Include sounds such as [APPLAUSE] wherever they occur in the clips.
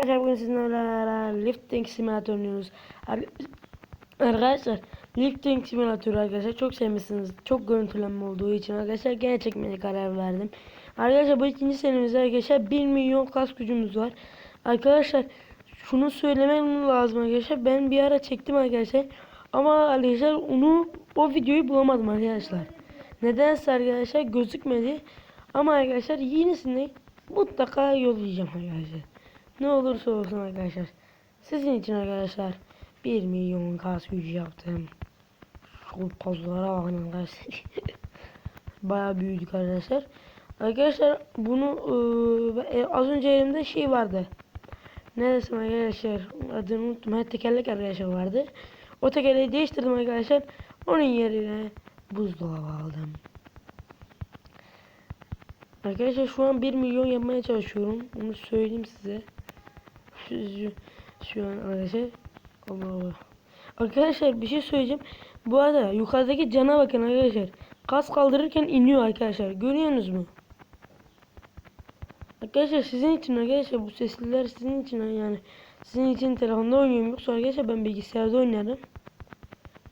Arkadaşlar bugün sizinle lifting simülatör oynuyoruz. Ar- Arkadaşlar lifting simülatörü arkadaşlar çok sevmişsiniz. Çok görüntülenme olduğu için arkadaşlar gene çekmeye karar verdim. Arkadaşlar bu ikinci senemizde arkadaşlar 1 milyon kas gücümüz var. Arkadaşlar şunu söylemem lazım arkadaşlar. Ben bir ara çektim arkadaşlar. Ama arkadaşlar onu o videoyu bulamadım arkadaşlar. Nedense arkadaşlar gözükmedi. Ama arkadaşlar yenisini mutlaka yollayacağım arkadaşlar. Ne olursa olsun arkadaşlar. Sizin için arkadaşlar 1 milyon kas gücü yaptım. Şu pozlara bakın arkadaşlar. [LAUGHS] Bayağı büyüdük arkadaşlar. Arkadaşlar bunu e, az önce elimde şey vardı. Neresi arkadaşlar? Adını unuttum. Ha, tekerlek arkadaşlar vardı. O tekerleği değiştirdim arkadaşlar. Onun yerine buzdolabı aldım. Arkadaşlar şu an 1 milyon yapmaya çalışıyorum. Onu söyleyeyim size. Şu, an arkadaşlar. Allah Allah. Arkadaşlar bir şey söyleyeceğim. Bu arada yukarıdaki cana bakın arkadaşlar. Kas kaldırırken iniyor arkadaşlar. Görüyorsunuz mu? Arkadaşlar sizin için arkadaşlar bu sesliler sizin için yani. Sizin için telefonda oynuyorum yoksa arkadaşlar ben bilgisayarda oynarım.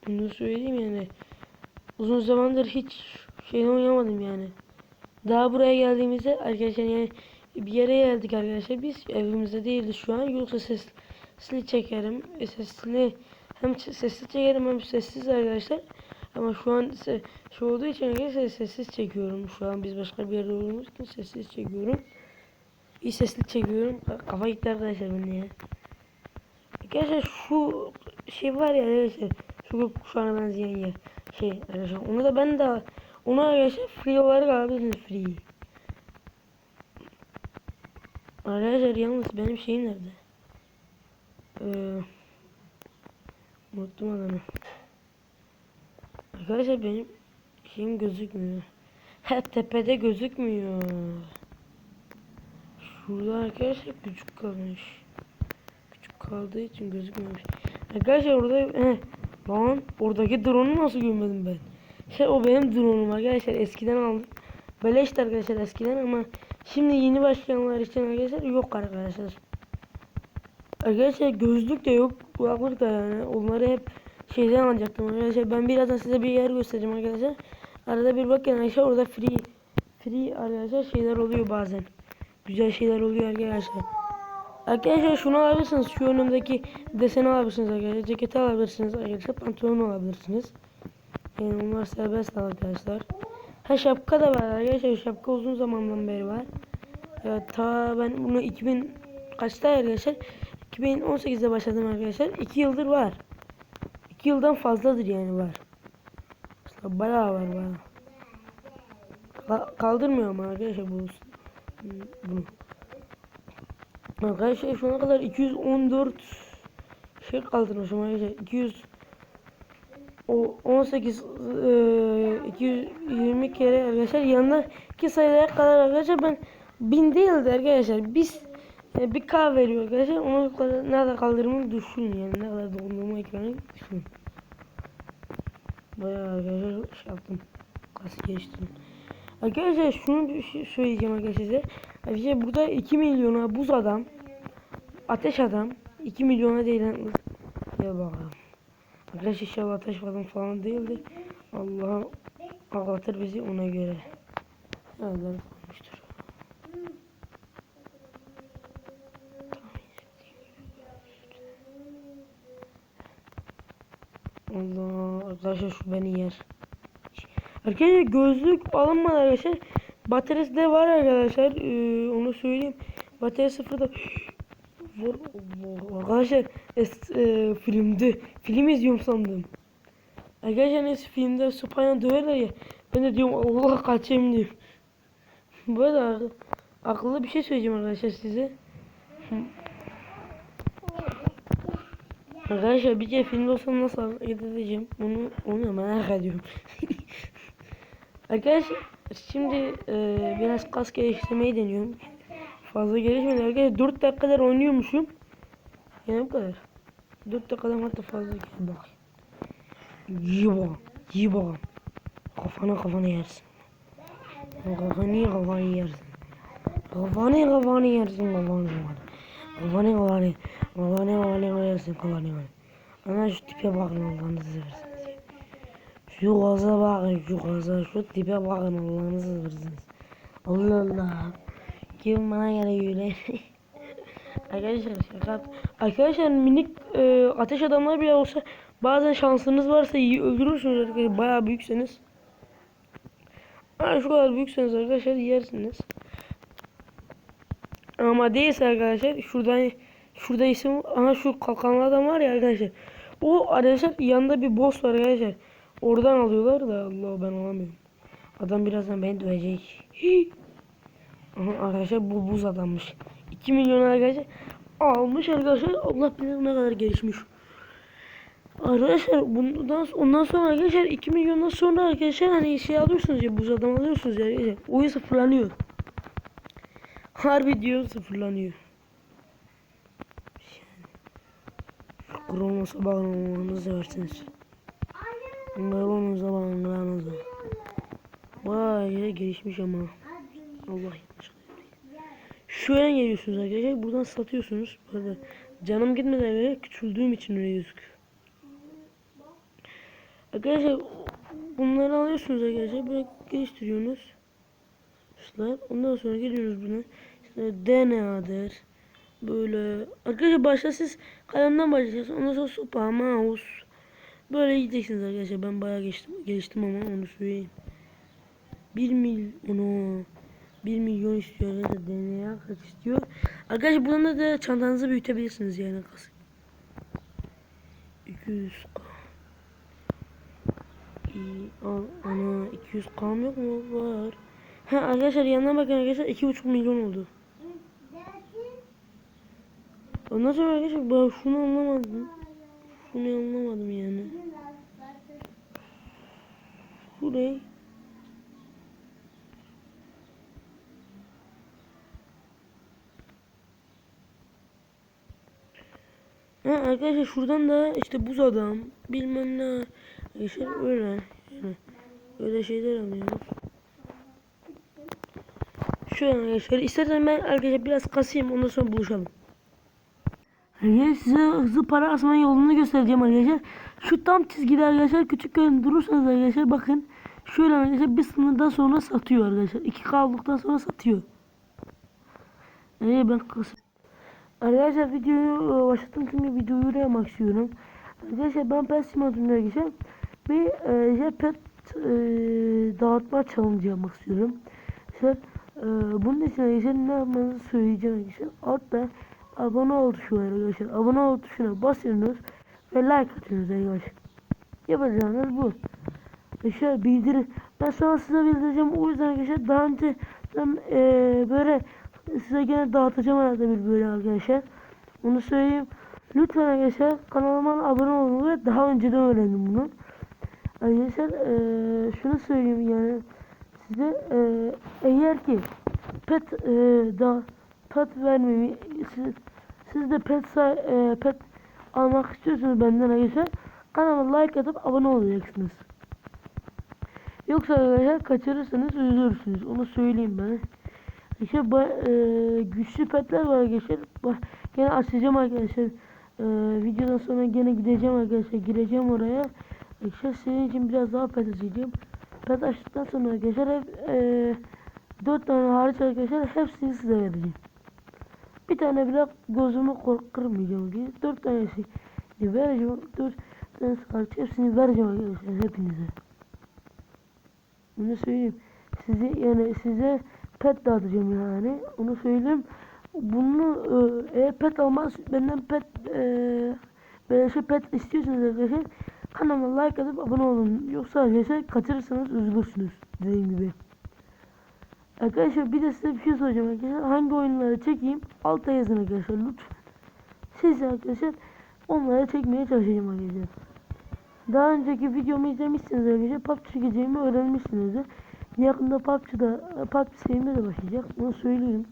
Bunu söyleyeyim yani. Uzun zamandır hiç şeyde oynamadım yani. Daha buraya geldiğimizde arkadaşlar yani bir yere geldik arkadaşlar. Biz evimizde değildi şu an. Yoksa sesli çekerim. E, hem sesli çekerim hem sessiz arkadaşlar. Ama şu an se, şu olduğu için arkadaşlar sessiz çekiyorum şu an. Biz başka bir yerde olduğumuz için sessiz çekiyorum. Bir sesli çekiyorum. Kafa gitti arkadaşlar bende ya. Arkadaşlar şu şey var ya arkadaşlar. Şu ana benzeyen yer şey arkadaşlar onu da ben de onu arkadaşlar free olarak alabilirsiniz free. Arkadaşlar yalnız benim şeyim nerede? Ee, unuttum adını. Arkadaşlar benim şeyim gözükmüyor. Ha tepede gözükmüyor. Şurada arkadaşlar küçük kalmış. Küçük kaldığı için gözükmüyormuş. Arkadaşlar orada he, lan oradaki drone'u nasıl görmedim ben? Şey o benim drone'um arkadaşlar eskiden aldım. Beleşti arkadaşlar eskiden ama şimdi yeni başlayanlar için arkadaşlar yok arkadaşlar. Arkadaşlar gözlük de yok, kulaklık da yani. Onları hep şeyden alacaktım arkadaşlar. Ben birazdan size bir yer göstereceğim arkadaşlar. Arada bir bakın arkadaşlar orada free free arkadaşlar şeyler oluyor bazen. Güzel şeyler oluyor arkadaşlar. Arkadaşlar şunu alabilirsiniz. Şu önümdeki deseni alabilirsiniz arkadaşlar. Ceketi alabilirsiniz arkadaşlar. Pantolon alabilirsiniz. Yani onlar serbest arkadaşlar. Ha şapka da var arkadaşlar. Şapka uzun zamandan beri var. Ya, ta ben bunu 2000 kaçta arkadaşlar? 2018'de başladım arkadaşlar. 2 yıldır var. 2 yıldan fazladır yani var. İşte bayağı var bayağı. Ka kaldırmıyor ama arkadaşlar bu bunu. Arkadaşlar şu ana kadar 214 şey kaldırmışım arkadaşlar. 200 o 18 e, 220 kere arkadaşlar yanındaki sayılara kadar arkadaşlar ben bin değildi arkadaşlar biz e, bir K veriyor arkadaşlar. Onu kadar nerede kaldırdığımı düşünün yani. Ne kadar dokunduğumu ekranı düşünün. Bayağı arkadaşlar şey yaptım kas geçtim. Arkadaşlar şunu bir şey söyleyeceğim arkadaşlar size. Arkadaşlar burada 2 milyona buz adam ateş adam 2 milyona değil ya bakalım Arkadaş inşallah ateş falan falan değildi. Allah ağlatır bizi ona göre. Nereden olmuştur. Allah arkadaşlar şu beni yer. Arkadaşlar gözlük alınmadı arkadaşlar. Bataryası da var arkadaşlar. Ee, onu söyleyeyim. Batarya sıfırda. Var Allah. Arkadaşlar es, e, filmde film izliyorum sandım. Arkadaşlar neyse filmde Spiderman döverler ya. Ben de diyorum Allah kaçayım diyorum. [LAUGHS] Böyle akıllı bir şey söyleyeceğim arkadaşlar size. [LAUGHS] Arkadaşlar bir kere filmde olsam nasıl edeceğim onu onu merak ediyorum. [LAUGHS] arkadaşlar şimdi e, biraz kas geliştirmeyi deniyorum. Fazla gelişmedi arkadaşlar 4 dakikalar oynuyormuşum. Yani bu kadar. 4 dakikadan hatta fazla gel bak. Yiba, yiba. Kafana kafana yersin. Kafanı kafanı yersin. Kafanı kafanı yersin kafanı kafanı. Kolani kolani. Kolani kolani koyarsın kolani kolani. Ana şu tipe bakın Allah'ınızı seversiniz. Şu gaza bakın şu gaza şu tipe bakın Allah'ınızı seversiniz. Allah Allah. Kim bana geliyor. [LAUGHS] Arkadaşlar şaka. Arkadaşlar minik e, ateş adamlar bile olsa bazen şansınız varsa iyi öldürürsünüz arkadaşlar. Bayağı büyükseniz. Ha, şu kadar büyükseniz arkadaşlar yersiniz. Ama değilse arkadaşlar şuradan şurada isim aha şu kalkanlı adam var ya arkadaşlar. O arkadaşlar yanında bir boss var arkadaşlar. Oradan alıyorlar da Allah ben alamıyorum. Adam birazdan beni dövecek. Hii. Aha arkadaşlar bu buz adammış. 2 milyon arkadaşlar almış arkadaşlar. Allah bilir ne kadar gelişmiş. Arkadaşlar bundan ondan sonra arkadaşlar 2 milyondan sonra arkadaşlar hani şey alıyorsunuz ya buz adam alıyorsunuz ya arkadaşlar. Oyun sıfırlanıyor. Harbi diyor sıfırlanıyor. Kronos'a bağlanmanızı seversiniz. Kronos'a bağlanmanızı. Vay gelişmiş ama. Allah yanlış. Şuraya geliyorsunuz arkadaşlar. Buradan satıyorsunuz. Böyle canım gitmeden böyle küçüldüğüm için öyle gözüküyor. Arkadaşlar bunları alıyorsunuz arkadaşlar. Böyle geliştiriyorsunuz. Slide. Ondan sonra geliyoruz buna. İşte DNA'dır. Böyle. Arkadaşlar başta siz kalemden başlayacaksınız. Ondan sonra sopa, mouse. Böyle gideceksiniz arkadaşlar. Ben bayağı geçtim, geliştim ama onu söyleyeyim. 1 milyon 1 milyon istiyor ya da DNA kaç istiyor. Arkadaşlar bununla da çantanızı büyütebilirsiniz yani kas. 200 k. İyi, al, ana 200 k mı yok mu? Var. Ha arkadaşlar yanına bakın arkadaşlar 2,5 milyon oldu. Ondan sonra arkadaşlar ben şunu anlamadım. Şunu anlamadım yani. Bu Ha, arkadaşlar şuradan da işte buz adam bilmem ne arkadaşlar öyle yani öyle şeyler alıyoruz. Şöyle arkadaşlar istersen ben arkadaşlar biraz kasayım ondan sonra buluşalım. Arkadaşlar size hızlı para asma yolunu göstereceğim arkadaşlar. Şu tam çizgide arkadaşlar küçük durursanız arkadaşlar bakın. Şöyle arkadaşlar bir sınırdan sonra satıyor arkadaşlar. 2K olduktan sonra satıyor. Ee ben kasayım. Arkadaşlar videoyu e, başlattım çünkü videoyu yapmak istiyorum. Arkadaşlar ben pet simülatörüne geçeceğim. Bir e, pet e, dağıtma challenge yapmak istiyorum. İşte, e, bunun için arkadaşlar ne yapmanızı söyleyeceğim arkadaşlar. Altta abone ol tuşu arkadaşlar. Abone ol tuşuna basıyorsunuz ve like atıyorsunuz arkadaşlar. Yapacağınız bu. Arkadaşlar bildirin. Ben sonra size bildireceğim. O yüzden arkadaşlar daha önce ben e, böyle size gene dağıtacağım arada bir böyle arkadaşlar. Onu söyleyeyim. Lütfen arkadaşlar kanalıma abone olun ve daha önceden öğrendim bunu. Arkadaşlar eee, şunu söyleyeyim yani size eee, eğer ki pet eee, da pet vermeyi siz, siz de pet sa- eee, pet almak istiyorsanız benden arkadaşlar kanalıma like atıp abone olacaksınız. Yoksa arkadaşlar kaçırırsanız üzülürsünüz. Onu söyleyeyim ben. İşte e, güçlü petler var arkadaşlar. Ba- gene açacağım arkadaşlar. E, videodan sonra gene gideceğim arkadaşlar. Gireceğim oraya. Arkadaşlar senin için biraz daha pet açacağım. Pet açtıktan sonra arkadaşlar hep e, 4 tane hariç arkadaşlar hepsini size vereceğim. Bir tane bile gözümü kırmayacağım arkadaşlar. 4 tanesi vereceğim. 4 tanesi hariç hepsini vereceğim arkadaşlar hepinize. Bunu söyleyeyim. Size yani size pet dağıtacağım yani. Onu söyleyeyim. Bunu e, pet almaz benden pet e, böyle şey pet istiyorsanız arkadaşlar kanalıma like atıp abone olun. Yoksa arkadaşlar kaçırırsanız üzülürsünüz dediğim gibi. Arkadaşlar bir de size bir şey soracağım arkadaşlar. Hangi oyunları çekeyim? Alta yazın arkadaşlar lütfen. Siz arkadaşlar onları çekmeye çalışacağım arkadaşlar. Daha önceki videomu izlemişsiniz arkadaşlar. PUBG çekeceğimi öğrenmişsinizdir. Yakında PUBG'da PUBG serime de başlayacak. Bunu söyleyeyim.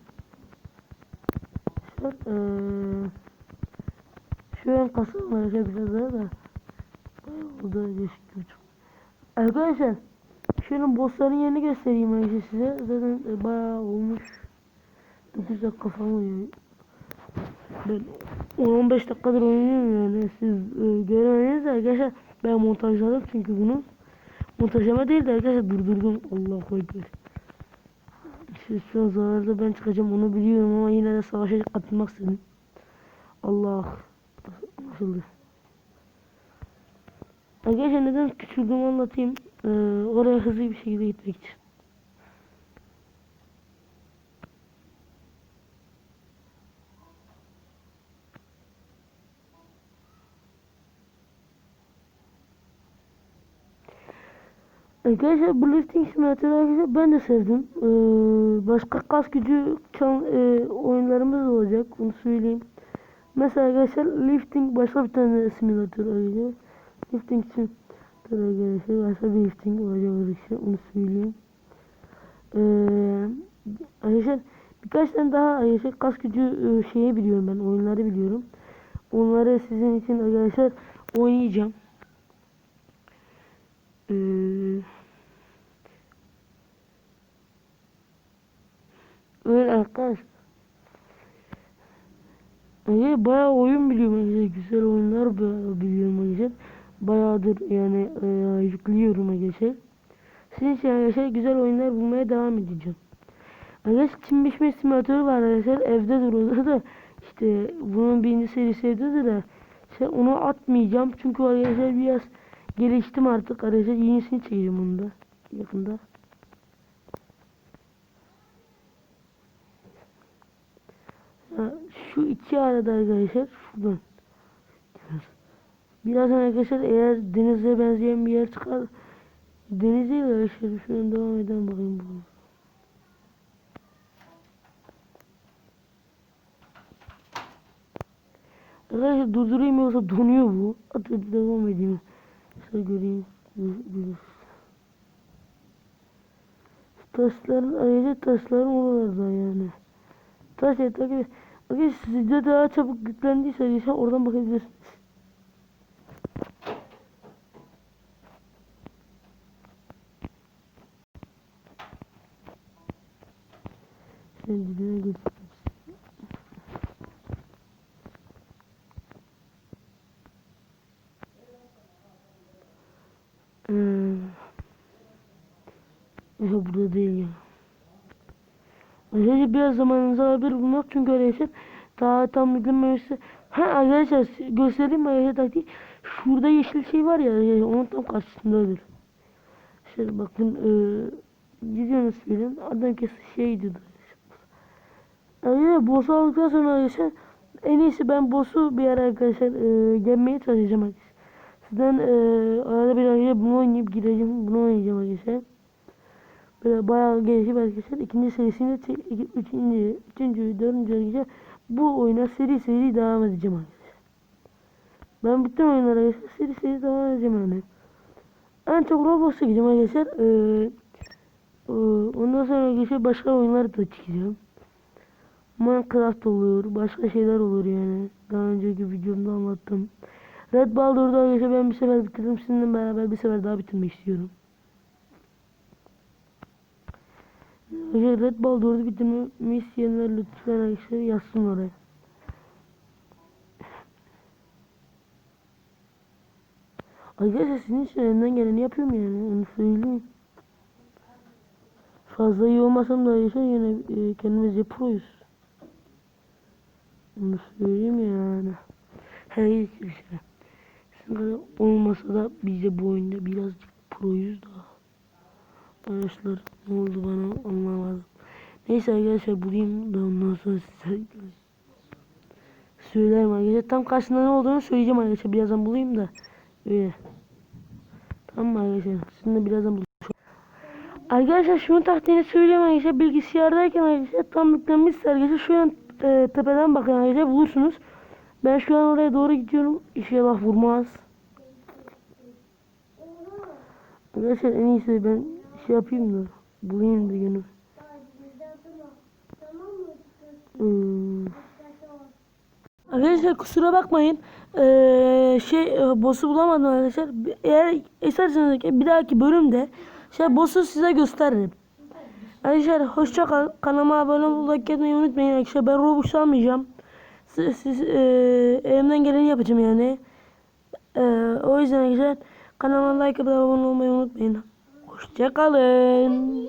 Şu an, eee, şu an kasam var arkadaşlar biraz daha da. O da geçik kötü. Arkadaşlar şunun bossların yerini göstereyim arkadaşlar size. Zaten e, bayağı olmuş. 9 dakika falan oluyor. Ben 10-15 dakikadır oynuyorum yani. Siz e, göremediniz arkadaşlar. Ben montajladım çünkü bunu. Montajlama değil de arkadaşlar durdurdum. Allah şu an zararda ben çıkacağım onu biliyorum ama yine de savaşa katılmak istedim. Allah. Anlaşıldı. Arkadaşlar neden küçüldüğümü anlatayım. Ee, oraya hızlı bir şekilde gitmek için. Arkadaşlar bu lifting simülatörü arkadaşlar ben de sevdim. Ee, başka kas gücü çan, e, oyunlarımız olacak. Bunu söyleyeyim. Mesela arkadaşlar lifting başka bir tane simülatör arkadaşlar. Lifting simülatör arkadaşlar başka bir lifting olacak arkadaşlar. Onu söyleyeyim. Ee, arkadaşlar birkaç tane daha arkadaşlar kas gücü e, şeyi biliyorum ben. Oyunları biliyorum. Onları sizin için arkadaşlar oynayacağım. Ee, öyle arkadaş. Yani bayağı oyun biliyorum arkadaşlar. Güzel oyunlar biliyorum arkadaşlar. Bayağıdır yani e, yüklüyorum arkadaşlar. Sizin için arkadaşlar güzel oyunlar bulmaya devam edeceğim. Arkadaşlar Çin biçme simülatörü var arkadaşlar. Evde duruyor da işte bunun birinci serisi evde de işte onu atmayacağım. Çünkü arkadaşlar biraz geliştim artık arkadaşlar. Yenisini çekeceğim onu da yakında. Şu iki arada arkadaşlar şuradan. Birazdan arkadaşlar eğer denize benzeyen bir yer çıkar deniz değil arkadaşlar şuradan devam edelim bakayım bu. Arkadaşlar durdurayım yoksa donuyor bu. Hadi devam edeyim. Şöyle göreyim. Gör- görürsün. Taşların ayrıca taşların oralarda yani. Taş yeter Arkadaşlar sizde daha çabuk yüklendiyse arkadaşlar oradan bakabilirsiniz. Şimdi dibine geçelim. Hmm. Yok burada değil Arkadaşlar biraz zamanınızı alabilir bulmak çünkü arkadaşlar daha tam yüklenmemişse ha arkadaşlar göstereyim mi arkadaşlar? Taktiği şurada yeşil şey var ya onun tam karşısındadır. Şöyle bakın e, gidiyorsunuz filin adam kesi şey diyordu arkadaşlar boss'u aldıktan sonra arkadaşlar en iyisi ben boss'u bir ara arkadaşlar e, yenmeye çalışacağım arkadaşlar. Sizden e, arada bir arkadaşlar bunu oynayıp gideceğim bunu oynayacağım arkadaşlar Böyle bayağı gelişip arkadaşlar ikinci iki- üçüncü, üçüncü, dördüncü arkadaşlar bu oyuna seri seri devam edeceğim arkadaşlar. Ben bütün oyunlara arkadaşlar seri seri devam edeceğim yani. En çok Roblox'a gideceğim arkadaşlar. Ee, e, ondan sonra arkadaşlar başka oyunlar da çekeceğim. Minecraft olur, başka şeyler olur yani. Daha önceki videomda anlattım. Red Baldur'da arkadaşlar ben bir sefer bitirdim. Sizinle beraber bir sefer daha bitirmek istiyorum. Arkadaşlar Red Ball 4'ü bitirmemi isteyenler lütfen arkadaşlar yazsın oraya. Arkadaşlar sizin için elimden geleni yapıyorum yani onu söyleyeyim. Fazla iyi olmasam da arkadaşlar yine e, kendimizce proyuz. Onu söyleyeyim yani. Her şey. Sizin kadar olmasa da biz de bu oyunda birazcık proyuz da. Arkadaşlar ne oldu bana anlamadım. Neyse arkadaşlar bulayım da ondan sonra size söylerim arkadaşlar. Tam karşısında ne olduğunu söyleyeceğim arkadaşlar. Birazdan bulayım da. Öyle. Tamam arkadaşlar? Sizinle birazdan buluşalım. Arkadaşlar şunun taktiğini söyleyeyim arkadaşlar. Bilgisayardayken arkadaşlar tam yüklenmişse arkadaşlar şu an e, tepeden bakın arkadaşlar bulursunuz. Ben şu an oraya doğru gidiyorum. İnşallah vurmaz. Arkadaşlar en iyisi ben şey yapayım da bulayım bir günü. Hmm. Arkadaşlar kusura bakmayın. Ee, şey e, boss'u bulamadım arkadaşlar. Eğer isterseniz bir dahaki bölümde şey boss'u size gösteririm. Arkadaşlar hoşça kalın. Kanalıma abone olmayı like etmeyi unutmayın arkadaşlar. Ben Robux almayacağım. siz, siz, e, elimden geleni yapacağım yani. E, o yüzden arkadaşlar kanalıma like atıp abone olmayı unutmayın. Hoşçakalın.